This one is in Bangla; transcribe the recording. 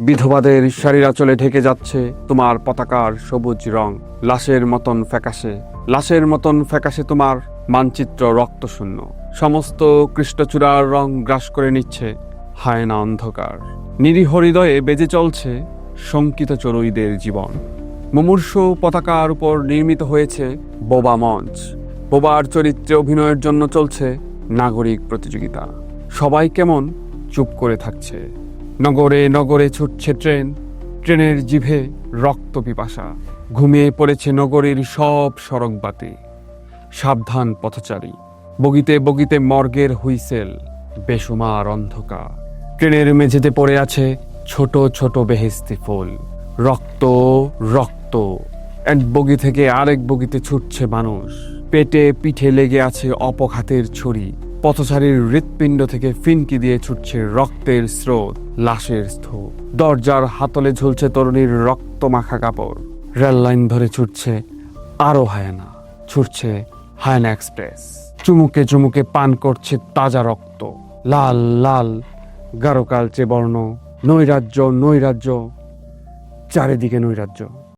বিধবাদের শাড়িরা চলে ঢেকে যাচ্ছে তোমার পতাকার সবুজ রং। লাশের মতন ফ্যাকাশে, লাশের মতন ফ্যাকাশে তোমার মানচিত্র রক্তশূন্য। সমস্ত কৃষ্ণচূড়ার রং গ্রাস করে নিচ্ছে হায়না অন্ধকার। নিরীহ হৃদয়ে বেজে চলছে শঙ্কিত চড়ুইদের জীবন। মুমূর্ষ পতাকার উপর নির্মিত হয়েছে বোবা মঞ্চ। বোবার চরিত্রে অভিনয়ের জন্য চলছে নাগরিক প্রতিযোগিতা। সবাই কেমন চুপ করে থাকছে। নগরে নগরে ছুটছে ট্রেন। ট্রেনের জিভে রক্ত পিপাসা। ঘুমিয়ে পড়েছে নগরীর সব সড়কবাতি সাবধান পথচারী। বগিতে বগিতে মর্গের হুইসেল। বেসুমার অন্ধকার। ট্রেনের মেঝেতে পড়ে আছে ছোট ছোট বেহেস্তি ফুল। রক্ত রক্ত। এক বগি থেকে আরেক বগিতে ছুটছে মানুষ। পেটে পিঠে লেগে আছে অপঘাতের ছুরি। পথচারীর হৃৎপিণ্ড থেকে ফিনকি দিয়ে ছুটছে রক্তের স্রোত, লাশের স্তূপ দরজার হাতলে ঝুলছে তরুণীর রক্ত মাখা কাপড়। রেল লাইন ধরে ছুটছে আরও হায়না, ছুটছে হায়না এক্সপ্রেস। চুমুকে চুমুকে পান করছে তাজা রক্ত। লাল লাল গাঢ় কালচে বর্ণ, নৈরাজ্য নৈরাজ্য, চারিদিকে নৈরাজ্য।